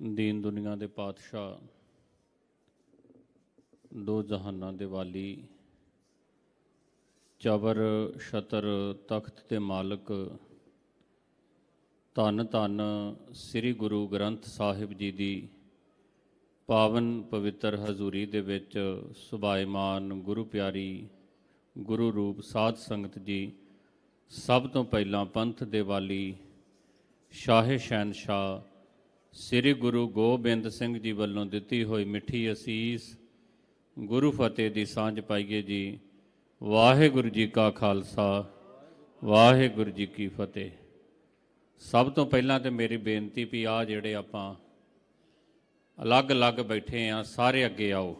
ਦੀਨ ਦੁਨੀਆ ਦੇ ਪਾਤਸ਼ਾਹ, ਦੋ ਜਹਾਨਾਂ ਦੇ ਵਾਲੀ, ਚਬਰ ਸ਼ਤਰ ਤਖਤ ਦੇ ਮਾਲਕ, ਧੰਨ ਧੰਨ ਸ੍ਰੀ ਗੁਰੂ ਗ੍ਰੰਥ ਸਾਹਿਬ ਜੀ ਦੀ ਪਾਵਨ ਪਵਿੱਤਰ ਹਜ਼ੂਰੀ ਦੇ ਵਿੱਚ ਸੁਭਾਇਮਾਨ ਗੁਰੂ ਪਿਆਰੀ ਗੁਰੂ ਰੂਪ ਸਾਧ ਸੰਗਤ ਜੀ, ਸਭ ਤੋਂ ਪਹਿਲਾਂ ਪੰਥ ਦੇ ਵਾਲੀ ਸ਼ਾਹੇ ਸ਼ਹਿਨਸ਼ਾਹ ਸ੍ਰੀ ਗੁਰੂ ਗੋਬਿੰਦ ਸਿੰਘ ਜੀ ਵੱਲੋਂ ਦਿੱਤੀ ਹੋਈ ਮਿੱਠੀ ਅਸੀਸ ਗੁਰੂ ਫਤਿਹ ਦੀ ਸਾਂਝ ਪਾਈਏ ਜੀ। ਵਾਹਿਗੁਰੂ ਜੀ ਕਾ ਖਾਲਸਾ, ਵਾਹਿਗੁਰੂ ਜੀ ਕੀ ਫਤਿਹ। ਸਭ ਤੋਂ ਪਹਿਲਾਂ ਤੇ ਮੇਰੀ ਬੇਨਤੀ ਵੀ ਆ ਜਿਹੜੇ ਆਪਾਂ ਅਲੱਗ-ਅਲੱਗ ਬੈਠੇ ਆ, ਸਾਰੇ ਅੱਗੇ ਆਓ।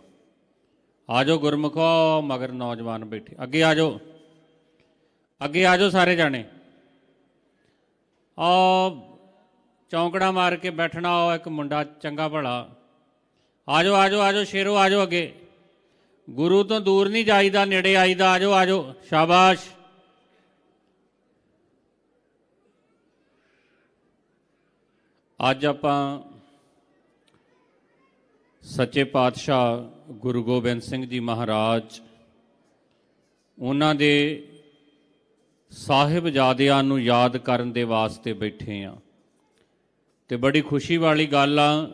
ਆਜੋ ਗੁਰਮੁਖੋ, ਮਗਰ ਨੌਜਵਾਨ ਬੈਠੇ। ਅੱਗੇ ਆਜੋ। ਅੱਗੇ ਆਜੋ ਸਾਰੇ ਜਾਣੇ। ਆ ਚੌਂਕੜਾ ਮਾਰ ਕੇ ਬੈਠਣਾ, ਉਹ ਇੱਕ ਮੁੰਡਾ ਚੰਗਾ ਭਲਾ। ਆਜੋ ਆਜੋ ਆਜੋ, ਸ਼ੇਰੋ, ਆਜੋ ਅੱਗੇ। ਗੁਰੂ ਤੋਂ ਦੂਰ ਨਹੀਂ ਜਾਈਦਾ, ਨੇੜੇ ਆਈਦਾ, ਆਜੋ ਆਜੋ, ਸ਼ਾਬਾਸ਼। ਅੱਜ ਆਪਾਂ ਸੱਚੇ ਪਾਤਸ਼ਾਹ ਗੁਰੂ ਗੋਬਿੰਦ ਸਿੰਘ ਜੀ ਮਹਾਰਾਜ, ਉਹਨਾਂ ਦੇ ਸਾਹਿਬਜ਼ਾਦਿਆਂ ਨੂੰ ਯਾਦ ਕਰਨ ਦੇ ਵਾਸਤੇ ਬੈਠੇ ਆ। ਤੇ ਬੜੀ ਖੁਸ਼ੀ ਵਾਲੀ ਗੱਲ ਆ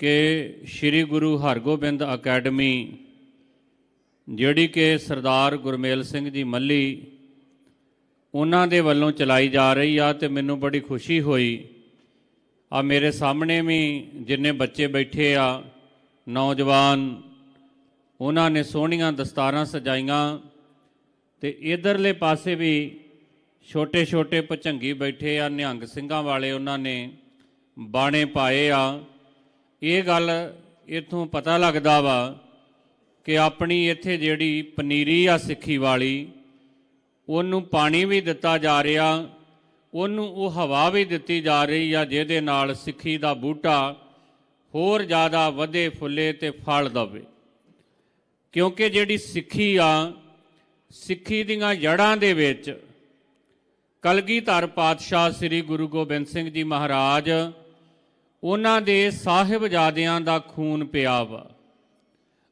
ਕਿ ਸ੍ਰੀ ਗੁਰੂ ਹਰਗੋਬਿੰਦ ਅਕੈਡਮੀ, ਜਿਹੜੀ ਕਿ ਸਰਦਾਰ ਗੁਰਮੇਲ ਸਿੰਘ ਜੀ ਮੱਲੀ, ਉਹਨਾਂ ਦੇ ਵੱਲੋਂ ਚਲਾਈ ਜਾ ਰਹੀ ਆ ਤੇ ਮੈਨੂੰ ਬੜੀ ਖੁਸ਼ੀ ਹੋਈ। ਆ ਮੇਰੇ ਸਾਹਮਣੇ ਵੀ ਜਿੰਨੇ ਬੱਚੇ ਬੈਠੇ ਆ, ਨੌਜਵਾਨ, ਉਹਨਾਂ ਨੇ ਸੋਹਣੀਆਂ ਦਸਤਾਰਾਂ ਸਜਾਈਆਂ ਤੇ ਇਧਰਲੇ ਪਾਸੇ ਵੀ ਛੋਟੇ ਛੋਟੇ ਭਚੰਗੀ ਬੈਠੇ ਆ, ਨਿਹੰਗ ਸਿੰਘਾਂ ਵਾਲੇ ਉਹਨਾਂ ਨੇ ਬਾਣੇ ਪਾਏ ਆ। ਇਹ ਗੱਲ ਇਥੋਂ ਪਤਾ ਲੱਗਦਾ ਵਾ ਕਿ ਆਪਣੀ ਇੱਥੇ ਜਿਹੜੀ ਪਨੀਰੀ ਆ ਸਿੱਖੀ ਵਾਲੀ, ਉਹਨੂੰ ਪਾਣੀ ਵੀ ਦਿੱਤਾ ਜਾ ਰਿਹਾ, ਉਹਨੂੰ ਉਹ ਹਵਾ ਵੀ ਦਿੱਤੀ ਜਾ ਰਹੀ ਆ, ਜਿਹਦੇ ਨਾਲ ਸਿੱਖੀ ਦਾ ਬੂਟਾ ਹੋਰ ਜ਼ਿਆਦਾ ਵਧੇ ਫੁੱਲੇ ਤੇ ਫਲ ਦਵੇ। ਕਿਉਂਕਿ ਜਿਹੜੀ ਸਿੱਖੀ ਆ, ਸਿੱਖੀ ਦੀਆਂ ਜੜ੍ਹਾਂ ਦੇ ਵਿੱਚ ਕਲਗੀਧਰ ਪਾਤਸ਼ਾਹ ਸ੍ਰੀ ਗੁਰੂ ਗੋਬਿੰਦ ਸਿੰਘ ਜੀ ਮਹਾਰਾਜ, ਉਹਨਾਂ ਦੇ ਸਾਹਿਬਜ਼ਾਦਿਆਂ ਦਾ ਖੂਨ ਪਿਆ ਵਾ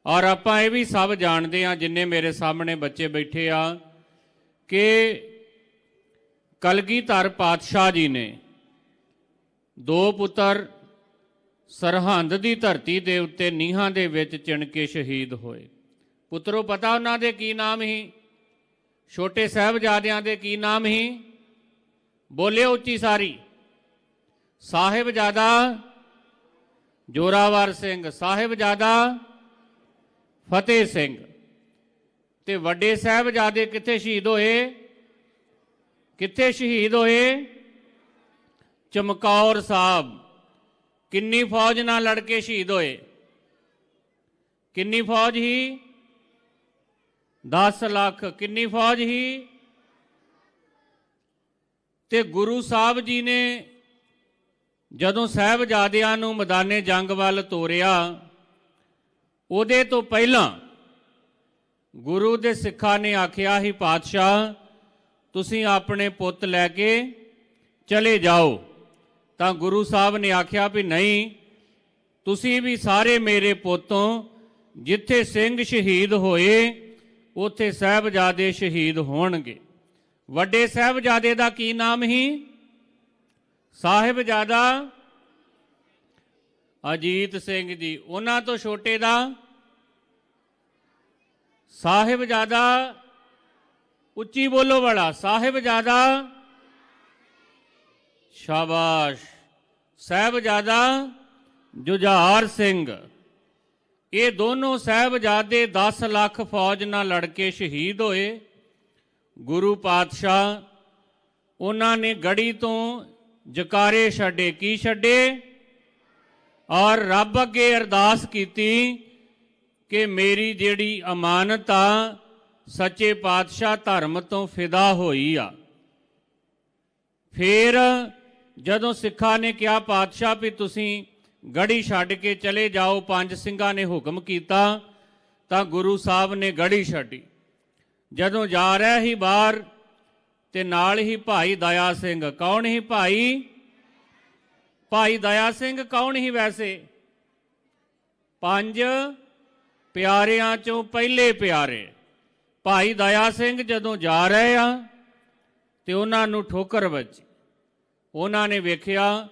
ਔਰ ਆਪਾਂ ਇਹ ਵੀ ਸਭ ਜਾਣਦੇ ਆ ਜਿੰਨੇ ਮੇਰੇ ਸਾਹਮਣੇ ਬੱਚੇ ਬੈਠੇ ਆ, ਕਿ ਕਲਗੀਧਰ ਪਾਤਸ਼ਾਹ ਜੀ ਨੇ ਦੋ ਪੁੱਤਰ ਸਰਹੰਦ ਦੀ ਧਰਤੀ ਦੇ ਉੱਤੇ ਨੀਹਾਂ ਦੇ ਵਿੱਚ ਚਿਣ ਕੇ ਸ਼ਹੀਦ ਹੋਏ। ਪੁੱਤਰੋ, ਪਤਾ ਉਹਨਾਂ ਦੇ ਕੀ ਨਾਮ ਸੀ? ਛੋਟੇ ਸਾਹਿਬਜ਼ਾਦਿਆਂ ਦੇ ਕੀ ਨਾਮ ਸੀ? ਬੋਲਿਓ ਉੱਚੀ ਸਾਰੀ। ਸਾਹਿਬਜ਼ਾਦਾ ਜੋਰਾਵਰ ਸਿੰਘ ਸਾਹਿਬਜ਼ਾਦਾ ਫਤਿਹ ਸਿੰਘ। ਤੇ ਵੱਡੇ ਸਾਹਿਬਜ਼ਾਦੇ ਕਿੱਥੇ ਸ਼ਹੀਦ ਹੋਏ? ਕਿੱਥੇ ਸ਼ਹੀਦ ਹੋਏ? ਚਮਕੌਰ ਸਾਹਿਬ। ਕਿੰਨੀ ਫੌਜ ਨਾਲ ਲੜ ਕੇ ਸ਼ਹੀਦ ਹੋਏ? ਕਿੰਨੀ ਫੌਜ ਹੀ? 10 ਲੱਖ। ਕਿੰਨੀ ਫੌਜ ਹੀ? ਤੇ ਗੁਰੂ ਸਾਹਿਬ ਜੀ ਨੇ ਜਦੋਂ ਸਾਹਿਬਜ਼ਾਦਿਆਂ ਨੂੰ ਮੈਦਾਨੇ ਜੰਗ ਵੱਲ ਤੋਰਿਆ, ਉਹਦੇ ਤੋਂ ਪਹਿਲਾਂ ਗੁਰੂ ਦੇ ਸਿੱਖਾਂ ਨੇ ਆਖਿਆ ਹੀ, ਪਾਤਸ਼ਾਹ, ਤੁਸੀਂ ਆਪਣੇ ਪੁੱਤ ਲੈ ਕੇ ਚਲੇ ਜਾਓ। ਤਾਂ ਗੁਰੂ ਸਾਹਿਬ ਨੇ ਆਖਿਆ ਵੀ ਨਹੀਂ, ਤੁਸੀਂ ਵੀ ਸਾਰੇ ਮੇਰੇ ਪੁੱਤੋਂ ਜਿੱਥੇ ਸਿੰਘ ਸ਼ਹੀਦ ਹੋਏ, ਉੱਥੇ ਸਾਹਿਬਜ਼ਾਦੇ ਸ਼ਹੀਦ ਹੋਣਗੇ। ਵੱਡੇ ਸਾਹਿਬਜ਼ਾਦੇ ਦਾ ਕੀ ਨਾਮ ਹੀ ਸਾਹਿਬਜ਼ਾਦਾ ਅਜੀਤ ਸਿੰਘ ਜੀ। ਉਹਨਾਂ ਤੋਂ ਛੋਟੇ ਦਾ ਸਾਹਿਬਜ਼ਾਦਾ ਉੱਚੀ ਬੋਲੋ ਵਾਲਾ ਸਾਹਿਬਜ਼ਾਦਾ ਸ਼ਾਬਾਸ਼। ਸਾਹਿਬਜ਼ਾਦਾ ਜੁਝਾਰ ਸਿੰਘ। ਇਹ ਦੋਨੋਂ ਸਾਹਿਬਜ਼ਾਦੇ 10 ਲੱਖ ਫੌਜ ਨਾਲ ਲੜ ਕੇ ਸ਼ਹੀਦ ਹੋਏ। ਗੁਰੂ ਪਾਤਸ਼ਾਹ, ਉਹਨਾਂ ਨੇ ਗੜੀ ਤੋਂ ਜਕਾਰੇ ਛੱਡੇ, ਕੀ ਛੱਡੇ? ਔਰ ਰੱਬ ਅੱਗੇ ਅਰਦਾਸ ਕੀਤੀ ਕਿ ਮੇਰੀ ਜਿਹੜੀ ਅਮਾਨਤ ਆ, ਸੱਚੇ ਪਾਤਸ਼ਾਹ ਧਰਮ ਤੋਂ ਫਿਦਾ ਹੋਈ ਆ। ਫਿਰ ਜਦੋਂ ਸਿੱਖਾਂ ਨੇ ਕਿਹਾ, ਪਾਤਸ਼ਾਹ ਵੀ ਤੁਸੀਂ ਗੜੀ ਛੱਡ ਕੇ ਚਲੇ ਜਾਓ, ਪੰਜ ਸਿੰਘਾਂ ਨੇ ਹੁਕਮ ਕੀਤਾ, ਤਾਂ ਗੁਰੂ ਸਾਹਿਬ ਨੇ ਗੜੀ ਛੱਡੀ। ਜਦੋਂ ਜਾ ਰਿਹਾ ਸੀ ਬਾਹਰ, ਤੇ ਨਾਲ ਹੀ ਭਾਈ ਦਇਆ ਸਿੰਘ। ਕੌਣ ਹੀ ਭਾਈ? ਭਾਈ ਦਇਆ ਸਿੰਘ ਕੌਣ ਹੀ ਵੈਸੇ? ਪੰਜ ਪਿਆਰਿਆਂ ਚੋਂ ਪਹਿਲੇ ਪਿਆਰੇ। ਭਾਈ ਦਇਆ ਸਿੰਘ ਜਦੋਂ ਜਾ ਰਹੇ ਆ, ਤੇ ਉਹਨਾਂ ਨੂੰ ਠੋਕਰ ਵੱਜੀ। ਉਹਨਾਂ ਨੇ ਵੇਖਿਆ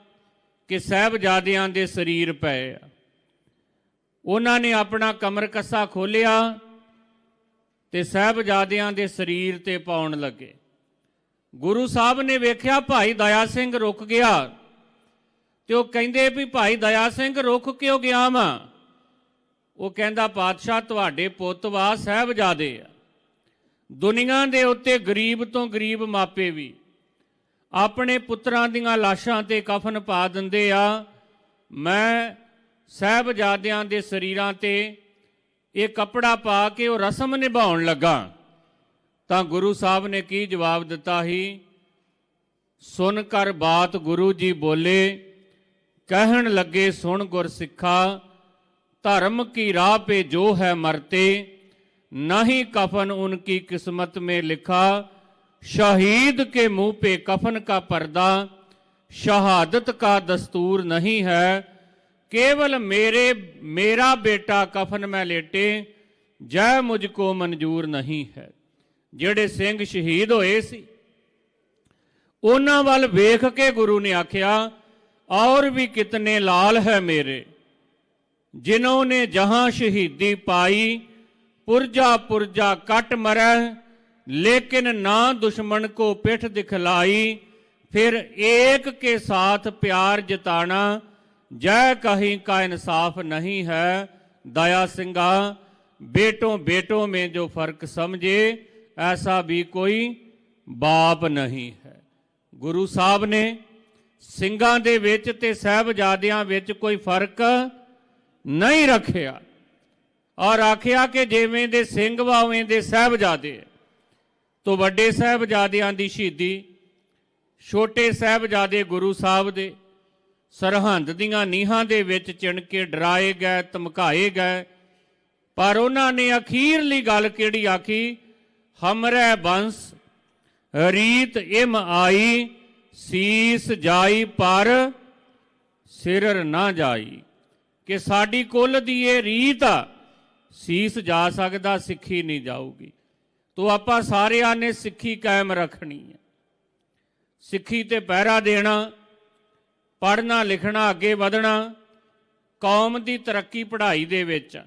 ਕਿ ਸਹਿਬਜ਼ਾਦਿਆਂ ਦੇ ਸਰੀਰ ਪਏ ਆ। ਉਹਨਾਂ ਨੇ ਆਪਣਾ ਕਮਰ ਕੱਸਾ ਖੋਲਿਆ ਤੇ ਸਹਿਬਜ਼ਾਦਿਆਂ ਦੇ ਸਰੀਰ ਤੇ ਪਾਉਣ ਲੱਗੇ। ਗੁਰੂ ਸਾਹਿਬ ਨੇ ਵੇਖਿਆ ਭਾਈ ਦਇਆ ਸਿੰਘ ਰੁਕ ਗਿਆ। ਤੇ ਉਹ ਕਹਿੰਦੇ ਵੀ ਭਾਈ ਦਇਆ ਸਿੰਘ ਰੁਕ ਕਿਉਂ ਗਿਆ ਵਾ? ਉਹ ਕਹਿੰਦਾ, ਪਾਤਸ਼ਾਹ, ਤੁਹਾਡੇ ਪੁੱਤ ਵਾ ਸਹਿਬਜ਼ਾਦੇ ਆ। ਦੁਨੀਆ ਦੇ ਉੱਤੇ ਗਰੀਬ ਤੋਂ ਗਰੀਬ ਮਾਪੇ ਵੀ ਆਪਣੇ ਪੁੱਤਰਾਂ ਦੀਆਂ ਲਾਸ਼ਾਂ ਤੇ ਕਫਨ ਪਾ ਦਿੰਦੇ ਆ। ਮੈਂ ਸਹਿਬਜ਼ਾਦਿਆਂ ਦੇ ਸਰੀਰਾਂ ਤੇ ਇਹ ਕੱਪੜਾ ਪਾ ਕੇ ਉਹ ਰਸਮ ਨਿਭਾਉਣ ਲੱਗਾ ਤਾਂ ਗੁਰੂ ਸਾਹਿਬ ਨੇ ਕੀ ਜਵਾਬ ਦਿੱਤਾ ਹੀ ਸੁਣ ਕਰ ਬਾਤ ਗੁਰੂ ਜੀ ਬੋਲੇ ਕਹਿਣ ਲੱਗੇ ਸੁਣ ਗੁਰ ਸਿੱਖਾ ਧਰਮ ਕੀ ਰਾਹ पे जो है मरते नहीं कफन उनकी किस्मत में लिखा शहीद के मुंह पे कफन का पर्दा शहादत का दस्तूर नहीं है केवल मेरे मेरा बेटा कफन में लेटे जय मुझको मंजूर नहीं है ਜਿਹੜੇ ਸਿੰਘ ਸ਼ਹੀਦ ਹੋਏ ਸੀ ਉਹਨਾਂ ਵੱਲ ਵੇਖ ਕੇ ਗੁਰੂ ਨੇ ਆਖਿਆ ਔਰ ਵੀ ਕਿਤਨੇ ਲਾਲ ਹੈ ਮੇਰੇ जिन्होंने जहां शहीदी पाई पुरजा पुरजा कट मरै लेकिन ना दुश्मन को पिठ दिखलाई फिर एक के साथ प्यार जताना जय कहीं का इंसाफ नहीं है दया सिंगा बेटों बेटों में जो फर्क समझे ऐसा भी कोई ਬਾਪ ਨਹੀਂ ਹੈ ਗੁਰੂ ਸਾਹਿਬ ਨੇ ਸਿੰਘਾਂ ਦੇ ਵਿੱਚ ਤੇ ਸਹਿਬਜ਼ਾਦਿਆਂ ਵਿੱਚ ਕੋਈ ਫਰਕ ਨਹੀਂ ਰੱਖਿਆ ਔਰ ਆਖਿਆ ਕਿ ਜਿਵੇਂ ਦੇ ਸਿੰਘ ਵਾਵੇਂ ਦੇ ਸਹਿਬਜ਼ਾਦੇ ਤੋਂ ਵੱਡੇ ਸਹਿਬਜ਼ਾਦਿਆਂ ਦੀ ਸ਼ਹੀਦੀ ਛੋਟੇ ਸਹਿਬਜ਼ਾਦੇ ਗੁਰੂ ਸਾਹਿਬ ਦੇ ਸਰਹੰਦ ਦੀਆਂ ਨੀਹਾਂ ਦੇ ਵਿੱਚ ਚਿਣ ਕੇ ਡਰਾਏ ਗਏ, ਧਮਕਾਏ ਗਏ। ਪਰ ਉਹਨਾਂ ਨੇ ਅਖੀਰਲੀ ਗੱਲ ਕਿਹੜੀ ਆਖੀ? ਹਮਰੇ ਬੰਸ, ਰੀਤ ਇਮ ਆਈ, ਸੀਸ ਜਾਈ ਪਰ ਸਿਰਰ ਨਾ ਜਾਈ। ਕਿ ਸਾਡੀ ਕੁੱਲ ਦੀ ਇਹ ਰੀਤ ਆ, ਸੀਸ ਜਾ ਸਕਦਾ, ਸਿੱਖੀ ਨਹੀਂ ਜਾਊਗੀ। ਤੋ ਆਪਾਂ ਸਾਰਿਆਂ ਨੇ ਸਿੱਖੀ ਕਾਇਮ ਰੱਖਣੀ ਹੈ। ਸਿੱਖੀ ਤੇ ਪਹਿਰਾ ਦੇਣਾ ਪੜ੍ਹਨਾ, ਲਿਖਣਾ, ਅੱਗੇ ਵਧਣਾ, ਕੌਮ ਦੀ ਤਰੱਕੀ ਪੜ੍ਹਾਈ ਦੇ ਵਿੱਚ।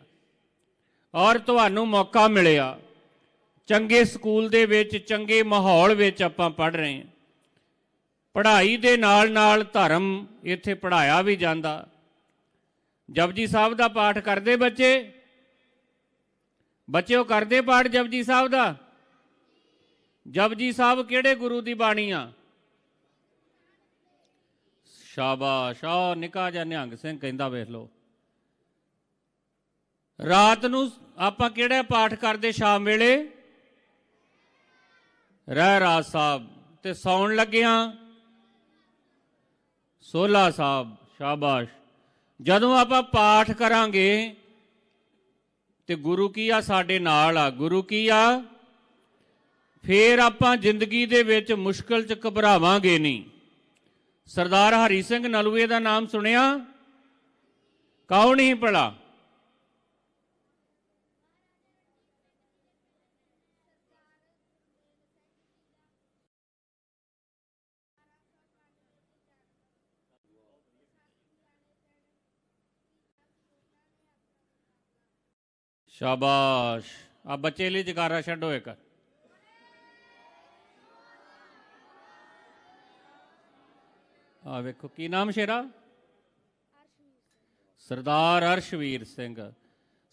ਔਰ ਤੁਹਾਨੂੰ ਮੌਕਾ ਮਿਲਿਆ। ਚੰਗੇ ਸਕੂਲ ਦੇ ਵਿੱਚ, ਚੰਗੇ ਮਾਹੌਲ ਵਿੱਚ ਆਪਾਂ ਪੜ੍ਹ ਰਹੇ ਹਾਂ। ਪੜ੍ਹਾਈ ਦੇ ਨਾਲ ਨਾਲ ਧਰਮ ਇੱਥੇ ਪੜ੍ਹਾਇਆ ਵੀ ਜਾਂਦਾ। ਜਪਜੀ ਸਾਹਿਬ ਦਾ ਪਾਠ ਕਰਦੇ ਬੱਚੇ? ਬੱਚਿਓ, ਕਰਦੇ ਪਾਠ ਜਪਜੀ ਸਾਹਿਬ ਦਾ? ਜਪਜੀ ਸਾਹਿਬ ਕਿਹੜੇ ਗੁਰੂ ਦੀ ਬਾਣੀ ਆ? ਸ਼ਾਬਾਸ਼। ਆ ਨਿਕਾ ਜਾਂ ਨਿਹੰਗ ਸਿੰਘ ਕਹਿੰਦਾ ਵੇਖ ਲਓ। ਰਾਤ ਨੂੰ ਆਪਾਂ ਕਿਹੜਾ ਪਾਠ ਕਰਦੇ ਸ਼ਾਮ ਵੇਲੇ? ਰਹਿ ਰਾਜ ਸਾਹਿਬ, ਤੇ ਸੌਣ ਲੱਗਿਆਂ ਸੋਲਾ ਸਾਹਿਬ, ਸ਼ਾਬਾਸ਼। ਜਦੋਂ ਆਪਾਂ ਪਾਠ ਕਰਾਂਗੇ, ਤੇ ਗੁਰੂ ਕੀ ਆ ਸਾਡੇ ਨਾਲ ਆ? ਗੁਰੂ ਕੀ ਆ? ਫੇਰ ਆਪਾਂ ਜ਼ਿੰਦਗੀ ਦੇ ਵਿੱਚ ਮੁਸ਼ਕਲ ਚ ਘਬਰਾਵਾਂਗੇ ਨਹੀਂ। ਸਰਦਾਰ ਹਰੀ ਸਿੰਘ ਨਲੂਏ ਦਾ ਨਾਮ ਸੁਣਿਆ? ਕੌਣ ਨਹੀਂ ਭਲਾ? ਸ਼ਾਬਾਸ਼। ਆ ਬੱਚੇ ਲਈ ਜਕਾਰਾ ਛੱਡੋ ਇੱਕ। ਆ ਵੇਖੋ, ਕੀ ਨਾਮ ਸ਼ੇਰਾ? ਸਰਦਾਰ ਅਰਸ਼ਵੀਰ ਸਿੰਘ।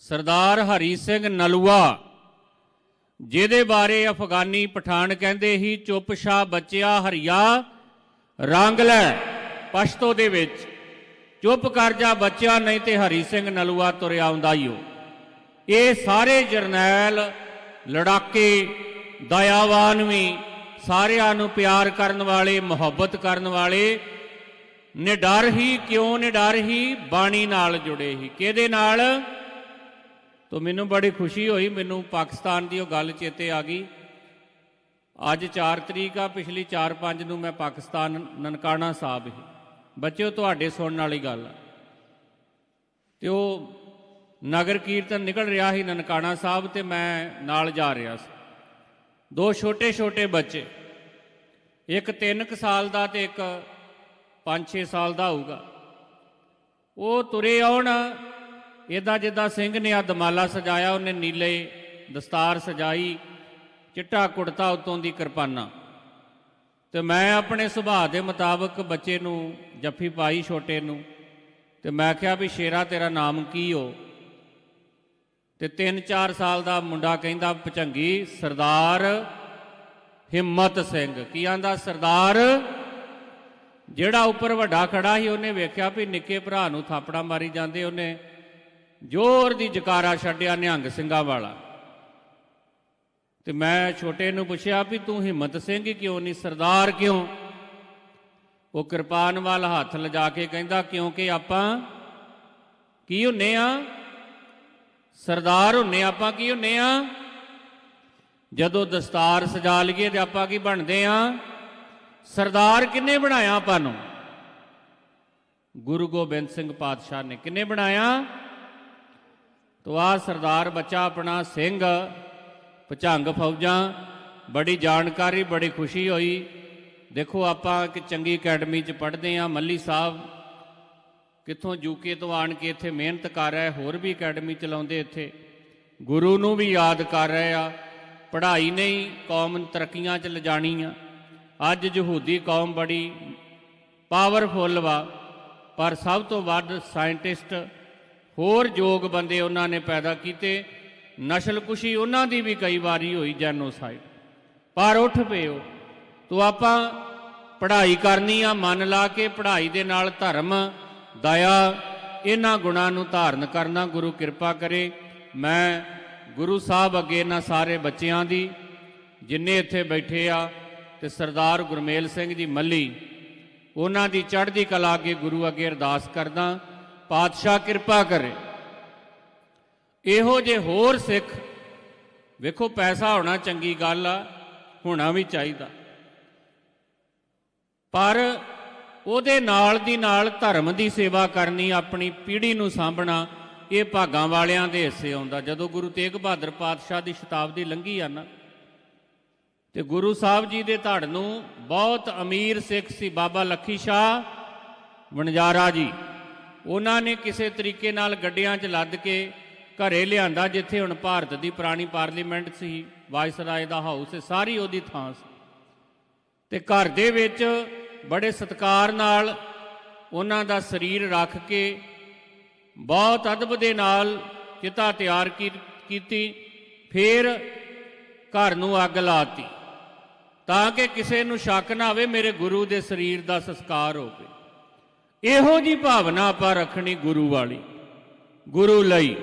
ਸਰਦਾਰ ਹਰੀ ਸਿੰਘ ਨਲੂਆ, ਜਿਹਦੇ ਬਾਰੇ ਅਫਗਾਨੀ ਪਠਾਨ ਕਹਿੰਦੇ ਹੀ ਚੁੱਪ ਸ਼ਾ ਬੱਚਿਆ ਹਰੀਆ, ਰੰਗ ਲੈ ਪਸ਼ਤੋ ਦੇ ਵਿੱਚ। ਚੁੱਪ ਕਰ ਜਾ ਬੱਚਿਆ, ਨਹੀਂ ਤੇ ਹਰੀ ਸਿੰਘ ਨਲੂਆ ਤੁਰਿਆ ਆਉਂਦਾ ਈ ਓ। ਇਹ ਸਾਰੇ ਜਰਨੈਲ, ਲੜਾਕੇ, ਦਇਆਵਾਨ ਵੀ ਸਾਰਿਆਂ ਨੂੰ ਪਿਆਰ ਕਰਨ ਵਾਲੇ, ਮੁਹੱਬਤ ਕਰਨ ਵਾਲੇ ਨਿਡਰ ਹੀ ਕਿਉਂ ਨਿਡਰ ਹੀ? ਬਾਣੀ ਨਾਲ ਜੁੜੇ ਹੀ। ਕਿਹਦੇ ਨਾਲ? ਤੋ ਮੈਨੂੰ ਬੜੀ ਖੁਸ਼ੀ ਹੋਈ, ਮੈਨੂੰ ਪਾਕਿਸਤਾਨ ਦੀ ਉਹ ਗੱਲ ਚੇਤੇ ਆ ਗਈ। ਅੱਜ 4 ਤਰੀਕ ਆ, ਪਿਛਲੀ 4-5 ਨੂੰ ਮੈਂ ਪਾਕਿਸਤਾਨ ਨਨਕਾਣਾ ਸਾਹਿਬ ਹੀ। ਬੱਚਿਓ, ਤੁਹਾਡੇ ਸੁਣਨ ਵਾਲੀ ਗੱਲ ਆ। ਤੇ ਉਹ ਨਗਰ ਕੀਰਤਨ ਨਿਕਲ ਰਿਹਾ ਸੀ ਨਨਕਾਣਾ ਸਾਹਿਬ ਤੇ ਮੈਂ ਨਾਲ ਜਾ ਰਿਹਾ ਸੀ। ਦੋ ਛੋਟੇ ਛੋਟੇ ਬੱਚੇ। ਇੱਕ 3 ਸਾਲ ਦਾ ਤੇ ਇੱਕ 5-6 ਸਾਲ ਦਾ ਹੋਊਗਾ। ਉਹ ਤੁਰੇ ਆਉਣ ਇਦਾਂ ਜਿੱਦਾਂ ਸਿੰਘ ਨੇ ਆ ਦਮਾਲਾ ਸਜਾਇਆ, ਉਹਨੇ ਨੀਲੇ ਦਸਤਾਰ ਸਜਾਈ, ਚਿੱਟਾ ਕੁੜਤਾ ਉਤੋਂ ਦੀ ਕਿਰਪਾਨਾ। ਤੇ ਮੈਂ ਆਪਣੇ ਸੁਭਾਅ ਦੇ ਮੁਤਾਬਕ ਬੱਚੇ ਨੂੰ ਜੱਫੀ ਪਾਈ ਛੋਟੇ ਨੂੰ, ਤੇ ਮੈਂ ਕਿਹਾ ਵੀ ਸ਼ੇਰਾ ਤੇਰਾ ਨਾਮ ਕੀ ਹੋ ਤੇ 3-4 ਸਾਲ ਦਾ ਮੁੰਡਾ ਕਹਿੰਦਾ ਪਚੰਗੀ ਸਰਦਾਰ ਹਿੰਮਤ ਸਿੰਘ। ਕੀ ਆਂਦਾ? ਸਰਦਾਰ ਜਿਹੜਾ ਉੱਪਰ ਵੱਡਾ ਖੜਾ ਸੀ, ਉਹਨੇ ਵੇਖਿਆ ਵੀ ਨਿੱਕੇ ਭਰਾ ਨੂੰ ਥਾਪੜਾ ਮਾਰੀ ਜਾਂਦੇ ਉਹਨੇ। ਜ਼ੋਰ ਦੀ ਜਕਾਰਾ ਛੱਡਿਆ ਨਿਹੰਗ ਸਿੰਘਾਂ ਵਾਲਾ। ਤੇ ਮੈਂ ਛੋਟੇ ਨੂੰ ਪੁੱਛਿਆ ਵੀ ਤੂੰ ਹਿੰਮਤ ਸਿੰਘ ਕਿਉਂ ਨਹੀਂ, ਸਰਦਾਰ ਕਿਉਂ? ਉਹ ਕਿਰਪਾਨ ਵੱਲ ਹੱਥ ਲਿਜਾ ਕੇ ਕਹਿੰਦਾ, ਕਿਉਂਕਿ ਆਪਾਂ ਕੀ ਹੁੰਨੇ ਆ? ਸਰਦਾਰ ਹੁੰਨੇ ਆਪਾਂ ਕੀ ਹੁੰਨੇ ਆ? ਜਦੋਂ ਦਸਤਾਰ ਸਜਾ ਲਈਏ ਤੇ ਆਪਾਂ ਕੀ ਬਣਦੇ ਆ? ਸਰਦਾਰ ਕਿੰਨੇ ਬਣਾਇਆ ਆਪਾਂ ਨੂੰ? ਗੁਰੂ ਗੋਬਿੰਦ ਸਿੰਘ ਪਾਤਸ਼ਾਹ ਨੇ ਕਿੰਨੇ ਬਣਾਇਆ? ਤੋ ਆ ਸਰਦਾਰ ਬੱਚਾ ਆਪਣਾ ਸਿੰਘ, ਭਜੰਗ ਫੌਜਾਂ, ਬੜੀ ਜਾਣਕਾਰੀ, ਬੜੀ ਖੁਸ਼ੀ ਹੋਈ। ਦੇਖੋ ਆਪਾਂ ਕਿ ਚੰਗੀ ਅਕੈਡਮੀ 'ਚ ਪੜ੍ਹਦੇ ਆ ਮੱਲੀ ਸਾਹਿਬ। ਕਿੱਥੋਂ ਯੂਕੇ ਤੋਂ ਆਣ ਕੇ ਇੱਥੇ ਮਿਹਨਤ ਕਰ ਰਿਹਾ, ਹੋਰ ਵੀ ਅਕੈਡਮੀ ਚਲਾਉਂਦੇ ਇੱਥੇ। ਗੁਰੂ ਨੂੰ ਵੀ ਯਾਦ ਕਰ ਰਹੇ ਆ, ਪੜ੍ਹਾਈ ਨਹੀਂ, ਕੌਮ ਨੂੰ ਤਰੱਕੀਆਂ 'ਚ ਲਿਜਾਣੀ ਆ। ਅੱਜ ਯਹੂਦੀ ਕੌਮ ਬੜੀ ਪਾਵਰਫੁੱਲ ਵਾ, ਪਰ ਸਭ ਤੋਂ ਵੱਧ ਸਾਇੰਟਿਸਟ ਹੋਰ ਯੋਗ ਬੰਦੇ ਉਹਨਾਂ ਨੇ ਪੈਦਾ ਕੀਤੇ। ਨਸਲਕੁਸ਼ੀ ਉਹਨਾਂ ਦੀ ਵੀ ਕਈ ਵਾਰੀ ਹੋਈ ਜੈਨੋਸਾਈਡ ਪਰ ਉੱਠ ਪਿਓ, ਤੋ ਆਪਾਂ ਪੜ੍ਹਾਈ ਕਰਨੀ ਆ, ਮਨ ਲਾ ਕੇ ਪੜ੍ਹਾਈ ਦੇ ਨਾਲ ਧਰਮ, ਦਇਆ, ਇਹਨਾਂ ਗੁਣਾਂ ਨੂੰ ਧਾਰਨ ਕਰਨਾ ਗੁਰੂ ਕਿਰਪਾ ਕਰੇ। ਮੈਂ ਗੁਰੂ ਸਾਹਿਬ ਅੱਗੇ ਇਹਨਾਂ ਸਾਰੇ ਬੱਚਿਆਂ ਦੀ, ਜਿੰਨੇ ਇੱਥੇ ਬੈਠੇ ਆ ਤੇ ਸਰਦਾਰ ਗੁਰਮੇਲ ਸਿੰਘ ਜੀ ਮੱਲੀ, ਉਹਨਾਂ ਦੀ ਚੜ੍ਹਦੀ ਕਲਾ ਅੱਗੇ ਗੁਰੂ ਅੱਗੇ ਅਰਦਾਸ ਕਰਦਾ, ਪਾਤਸ਼ਾਹ ਕਿਰਪਾ ਕਰੇ। ਇਹੋ ਜੇ ਹੋਰ ਸਿੱਖ, ਵੇਖੋ ਪੈਸਾ ਹੋਣਾ ਚੰਗੀ ਗੱਲ ਆ, ਹੋਣਾ ਵੀ ਚਾਹੀਦਾ। ਪਰ ਉਹਦੇ ਨਾਲ ਦੀ ਨਾਲ ਧਰਮ ਦੀ ਸੇਵਾ ਕਰਨੀ, ਆਪਣੀ ਪੀੜ੍ਹੀ ਨੂੰ ਸਾਂਭਣਾ, ਇਹ ਭਾਗਾਂ ਵਾਲਿਆਂ ਦੇ ਹਿੱਸੇ ਆਉਂਦਾ। ਜਦੋਂ ਗੁਰੂ ਤੇਗ ਬਹਾਦਰ ਪਾਤਸ਼ਾਹ ਦੀ ਸ਼ਤਾਬਦੀ ਲੰਘੀ ਆ ਨਾ ਤੇ ਗੁਰੂ ਸਾਹਿਬ ਜੀ ਦੇ ਧੜ ਨੂੰ ਬਹੁਤ ਅਮੀਰ ਸਿੱਖ ਸੀ ਬਾਬਾ ਲੱਖੀ ਸ਼ਾਹ ਵਣਜਾਰਾ ਜੀ। ਉਹਨਾਂ ਨੇ ਕਿਸੇ ਤਰੀਕੇ ਨਾਲ ਗੱਡੀਆਂ 'ਚ ਲੱਦ ਕੇ ਘਰੇ ਲਿਆਂਦਾ, ਜਿੱਥੇ ਹੁਣ ਭਾਰਤ ਦੀ ਪੁਰਾਣੀ ਪਾਰਲੀਮੈਂਟ ਸੀ, ਵਾਇਸਰਾਏ ਦਾ ਹਾਊਸ ਹੈ, ਸਾਰੀ ਉਹਦੀ ਥਾਂ ਸੀ। ਤੇ ਘਰ ਦੇ ਵਿੱਚ ਬੜੇ ਸਤਿਕਾਰ ਨਾਲ ਉਹਨਾਂ ਦਾ ਸਰੀਰ ਰੱਖ ਕੇ ਬਹੁਤ ਅਦਬ ਦੇ ਨਾਲ ਚਿਤਾ ਤਿਆਰ ਕੀਤੀ, ਫਿਰ ਘਰ ਨੂੰ ਅੱਗ ਲਾਤੀ। ਤਾਂ ਕਿ ਕਿਸੇ ਨੂੰ ਸ਼ੱਕ ਨਾ ਆਵੇ, ਮੇਰੇ ਗੁਰੂ ਦੇ ਸਰੀਰ ਦਾ ਸੰਸਕਾਰ ਹੋਵੇ। ਇਹੋ ਜੀ ਭਾਵਨਾ ਆਪਾਂ ਰੱਖਣੀ ਗੁਰੂ ਵਾਲੀ, ਗੁਰੂ ਲਈ।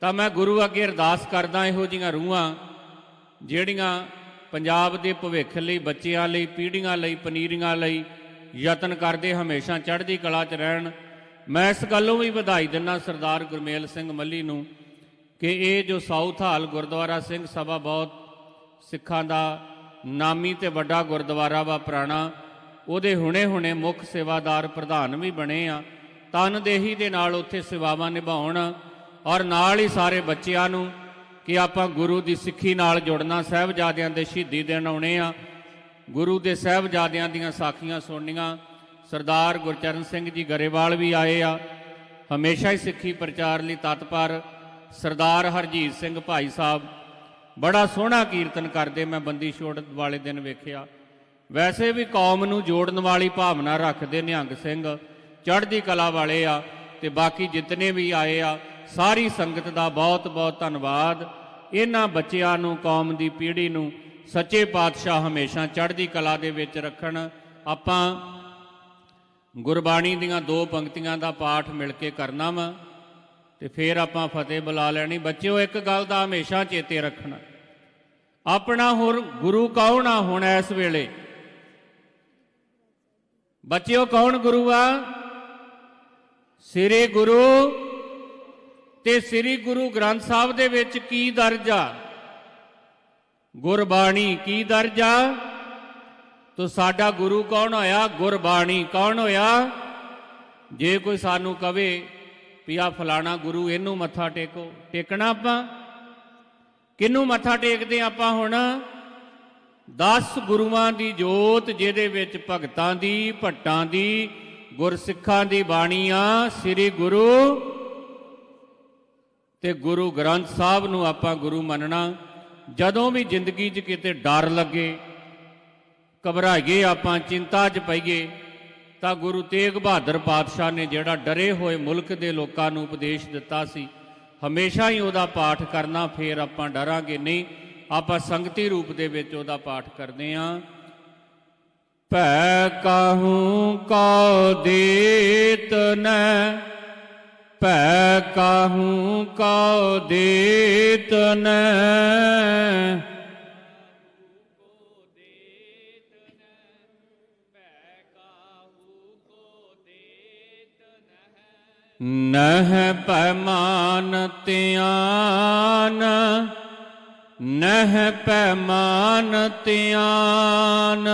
ਤਾਂ ਮੈਂ ਗੁਰੂ ਅੱਗੇ ਅਰਦਾਸ ਕਰਦਾ ਇਹੋ ਜੀਆਂ ਰੂਹਾਂ, ਜਿਹੜੀਆਂ ਪੰਜਾਬ ਦੇ ਭਵਿੱਖ ਲਈ, ਬੱਚਿਆਂ ਲਈ, ਪੀੜ੍ਹੀਆਂ ਲਈ, ਪਨੀਰੀਆਂ ਲਈ ਯਤਨ ਕਰਦੇ ਹਮੇਸ਼ਾ ਚੜ੍ਹਦੀ ਕਲਾ 'ਚ ਰਹਿਣ। ਮੈਂ ਇਸ ਗੱਲੋਂ ਵੀ ਵਧਾਈ ਦਿੰਦਾ ਸਰਦਾਰ ਗੁਰਮੇਲ ਸਿੰਘ ਮੱਲੀ ਨੂੰ ਕਿ ਇਹ ਜੋ ਸਾਊਥ ਹਾਲ ਗੁਰਦੁਆਰਾ ਸਿੰਘ ਸਭਾ ਬਹੁਤ ਸਿੱਖਾਂ ਦਾ ਨਾਮੀ ਤੇ ਵੱਡਾ ਗੁਰਦੁਆਰਾ ਵਾ ਪੁਰਾਣਾ, ਉਹਦੇ ਹੁਣੇ-ਹੁਣੇ ਮੁੱਖ ਸੇਵਾਦਾਰ ਪ੍ਰਧਾਨ ਵੀ ਬਣੇ ਆ। ਤਨਦੇਹੀ ਦੇ ਨਾਲ ਉੱਥੇ ਸੇਵਾਵਾਂ ਨਿਭਾਉਣ ਔਰ ਨਾਲ ਹੀ ਸਾਰੇ ਬੱਚਿਆਂ ਨੂੰ ਕਿ ਆਪਾਂ ਗੁਰੂ ਦੀ ਸਿੱਖੀ ਨਾਲ ਜੁੜਨਾ, ਸਹਿਬਜ਼ਾਦਿਆਂ ਦੇ ਸ਼ਹੀਦੀ ਦਿਨ ਆਉਣੇ ਆ। ਗੁਰੂ ਦੇ ਸਹਿਬਜ਼ਾਦਿਆਂ ਦੀਆਂ ਸਾਖੀਆਂ ਸੁਣਨੀਆਂ। ਸਰਦਾਰ ਗੁਰਚਰਨ ਸਿੰਘ ਜੀ ਗਰੇਵਾਲ ਵੀ ਆਏ ਆ। ਹਮੇਸ਼ਾ ਹੀ ਸਿੱਖੀ ਪ੍ਰਚਾਰ ਲਈ ਤਤਪਰ ਸਰਦਾਰ ਹਰਜੀਤ ਸਿੰਘ ਭਾਈ ਸਾਹਿਬ ਬੜਾ ਸੋਹਣਾ ਕੀਰਤਨ ਕਰਦੇ ਮੈਂ ਬੰਦੀ ਛੋੜ ਵਾਲੇ ਦਿਨ ਵੇਖਿਆ। ਵੈਸੇ ਵੀ ਕੌਮ ਨੂੰ ਜੋੜਨ ਵਾਲੀ ਭਾਵਨਾ ਰੱਖਦੇ ਨਿਹੰਗ ਸਿੰਘ। ਚੜ੍ਹਦੀ ਕਲਾ ਵਾਲੇ ਆ ਤੇ ਬਾਕੀ ਜਿਤਨੇ ਵੀ ਆਏ ਆ, ਸਾਰੀ ਸੰਗਤ ਦਾ ਬਹੁਤ ਬਹੁਤ ਧੰਨਵਾਦ। ਇਹਨਾਂ ਬੱਚਿਆਂ ਨੂੰ, ਕੌਮ ਦੀ ਪੀੜ੍ਹੀ ਨੂੰ ਸੱਚੇ ਪਾਤਸ਼ਾਹ ਹਮੇਸ਼ਾ ਚੜ੍ਹਦੀ ਕਲਾ ਦੇ ਵਿੱਚ ਰੱਖਣ। ਆਪਾਂ ਗੁਰਬਾਣੀ ਦੀਆਂ ਦੋ ਪੰਕਤੀਆਂ ਦਾ ਪਾਠ ਮਿਲ ਕੇ ਕਰਨਾ ਵਾ ਤੇ ਫਿਰ ਆਪਾਂ ਫਤਿਹ ਬੁਲਾ ਲੈਣੀ। ਬੱਚਿਓ, ਇੱਕ ਗੱਲ ਦਾ ਹਮੇਸ਼ਾ ਚੇਤੇ ਰੱਖਣਾ। ਆਪਣਾ ਹੋਰ ਗੁਰੂ ਕੌਣ ਆ ਹੁਣ ਇਸ ਵੇਲੇ? ਬੱਚਿਓ, ਕੌਣ ਗੁਰੂ ਆ? ਸ੍ਰੀ ਗੁਰੂ ਤੇ ਸ੍ਰੀ ਗੁਰੂ ਗ੍ਰੰਥ ਸਾਹਿਬ ਦੇ ਵਿੱਚ ਕੀ ਦਰਜ? ਆ ਗੁਰਬਾਣੀ ਕੀ ਦਰਜ? ਆ ਤੋ ਸਾਡਾ ਗੁਰੂ ਕੌਣ ਹੋਇਆ? ਗੁਰਬਾਣੀ ਕੌਣ ਹੋਇਆ? ਜੇ ਕੋਈ ਸਾਨੂੰ ਕਵੇ ਵੀ ਆ ਫਲਾਣਾ ਗੁਰੂ, ਇਹਨੂੰ ਮੱਥਾ ਟੇਕੋ, ਟੇਕਣਾ ਆਪਾਂ। ਕਿਹਨੂੰ ਮੱਥਾ ਟੇਕਦੇ ਆਪਾਂ ਹੁਣ? 10 ਗੁਰੂਆਂ ਦੀ ਜੋਤ, ਜਿਹਦੇ ਵਿੱਚ ਭਗਤਾਂ ਦੀ, ਭੱਟਾਂ ਦੀ, ਗੁਰਸਿੱਖਾਂ ਦੀ ਬਾਣੀ ਆ, ਸ੍ਰੀ ਗੁਰੂ ਤੇ ਗੁਰੂ ਗ੍ਰੰਥ ਸਾਹਿਬ ਨੂੰ ਆਪਾਂ ਗੁਰੂ ਮੰਨਣਾ। ਜਦੋਂ ਵੀ ਜ਼ਿੰਦਗੀ 'ਚ ਕਿਤੇ ਡਰ ਲੱਗੇ, ਘਬਰਾਈਏ ਆਪਾਂ, ਚਿੰਤਾ 'ਚ ਪਈਏ, ਤਾਂ ਗੁਰੂ ਤੇਗ ਬਹਾਦਰ ਪਾਤਸ਼ਾਹ ਨੇ ਜਿਹੜਾ ਡਰੇ ਹੋਏ ਮੁਲਕ ਦੇ ਲੋਕਾਂ ਨੂੰ ਉਪਦੇਸ਼ ਦਿੱਤਾ ਸੀ ਹਮੇਸ਼ਾ ਹੀ ਉਹਦਾ ਪਾਠ ਕਰਨਾ, ਫੇਰ ਆਪਾਂ ਡਰਾਂਗੇ। ਨਹੀਂ, ਆਪਾਂ ਸੰਗਤੀ ਰੂਪ ਦੇ ਵਿੱਚ ਉਹਦਾ ਪਾਠ ਕਰਦੇ ਆਂ। ਭੈ ਕਾਹੂ ਕਾ ਦੇਤ ਨੈ? ਭੈ ਕਾਹੂ ਕਾ ਦੇਤ ਨੈ? ਨਹ ਪੈਮਾਨ ਤਿਆਨ ਨਹ ਪੈਮਾਨ ਤਿਆਨ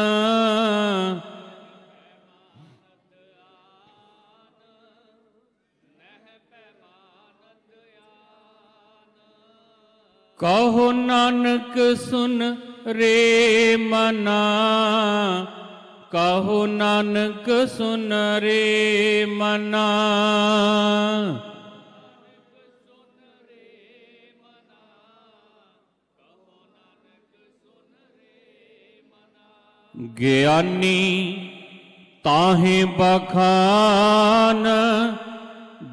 ਕਹੋ ਨਾਨਕ ਸੁਨ ਰੇ ਮਨਾ ਕਹੋ ਨਾਨਕ ਸੁਨ ਰੇ ਮਨਾ। ਗਿਆਨੀ ਤਾਹੇ ਬਖਾਨ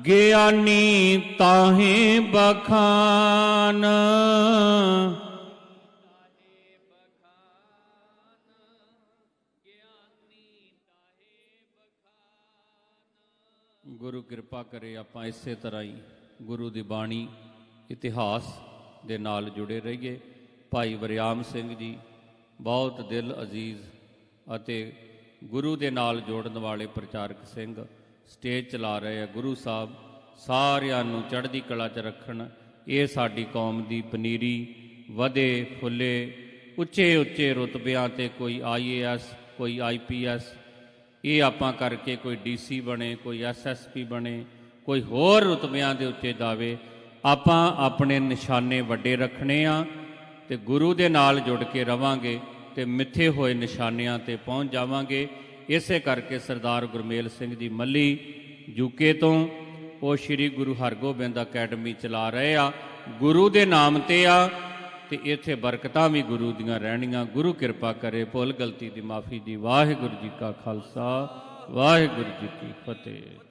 ਗਿਆਨੀ ਤਾਹੇ ਬਖਾਨ। ਗੁਰੂ ਕਿਰਪਾ ਕਰੇ ਆਪਾਂ ਇਸੇ ਤਰ੍ਹਾਂ ਹੀ ਗੁਰੂ ਦੀ ਬਾਣੀ ਇਤਿਹਾਸ ਦੇ ਨਾਲ ਜੁੜੇ ਰਹੀਏ। ਭਾਈ ਵਰਿਆਮ ਸਿੰਘ ਜੀ ਬਹੁਤ ਦਿਲ ਅਜ਼ੀਜ਼ ਅਤੇ ਗੁਰੂ ਦੇ ਨਾਲ ਜੋੜਨ ਵਾਲੇ ਪ੍ਰਚਾਰਕ ਸਿੰਘ ਸਟੇਜ ਚਲਾ ਰਹੇ ਆ। ਗੁਰੂ ਸਾਹਿਬ ਸਾਰਿਆਂ ਨੂੰ ਚੜ੍ਹਦੀ ਕਲਾ 'ਚ ਰੱਖਣ। ਇਹ ਸਾਡੀ ਕੌਮ ਦੀ ਪਨੀਰੀ ਵਧੇ, ਫੁੱਲੇ ਉੱਚੇ ਉੱਚੇ ਰੁਤਬਿਆਂ ਤੇ ਕੋਈ ਆਈਏਐਸ ਕੋਈ ਆਈਪੀਐਸ ਇਹ ਆਪਾਂ ਕਰਕੇ ਕੋਈ ਡੀਸੀ ਬਣੇ, ਕੋਈ ਐਸਐਸਪੀ ਬਣੇ, ਕੋਈ ਹੋਰ ਰੁਤਬਿਆਂ ਦੇ ਉੱਤੇ ਜਾਵੇ ਆਪਾਂ ਆਪਣੇ ਨਿਸ਼ਾਨੇ ਵੱਡੇ ਰੱਖਣੇ ਆ ਤੇ ਗੁਰੂ ਦੇ ਨਾਲ ਜੁੜ ਕੇ ਰਵਾਂਗੇ ਤੇ ਮਿੱਥੇ ਹੋਏ ਨਿਸ਼ਾਨਿਆਂ ਤੇ ਪਹੁੰਚ ਜਾਵਾਂਗੇ। ਇਸੇ ਕਰਕੇ ਸਰਦਾਰ ਗੁਰਮੇਲ ਸਿੰਘ ਜੀ ਮੱਲੀ ਯੂਕੇ ਤੋਂ, ਉਹ ਸ੍ਰੀ ਗੁਰੂ ਹਰਗੋਬਿੰਦ ਅਕੈਡਮੀ ਚਲਾ ਰਹੇ ਆ। ਗੁਰੂ ਦੇ ਨਾਮ ਤੇ ਆ ਤੇ ਇੱਥੇ ਬਰਕਤਾਂ ਵੀ ਗੁਰੂ ਦੀਆਂ ਰਹਿਣੀਆਂ। ਗੁਰੂ ਕਿਰਪਾ ਕਰੇ, ਭੁੱਲ ਗਲਤੀ ਦੀ ਮਾਫੀ ਦੀ। ਵਾਹਿਗੁਰੂ ਜੀ ਕਾ ਖਾਲਸਾ, ਵਾਹਿਗੁਰੂ ਜੀ ਕੀ ਫਤਿਹ।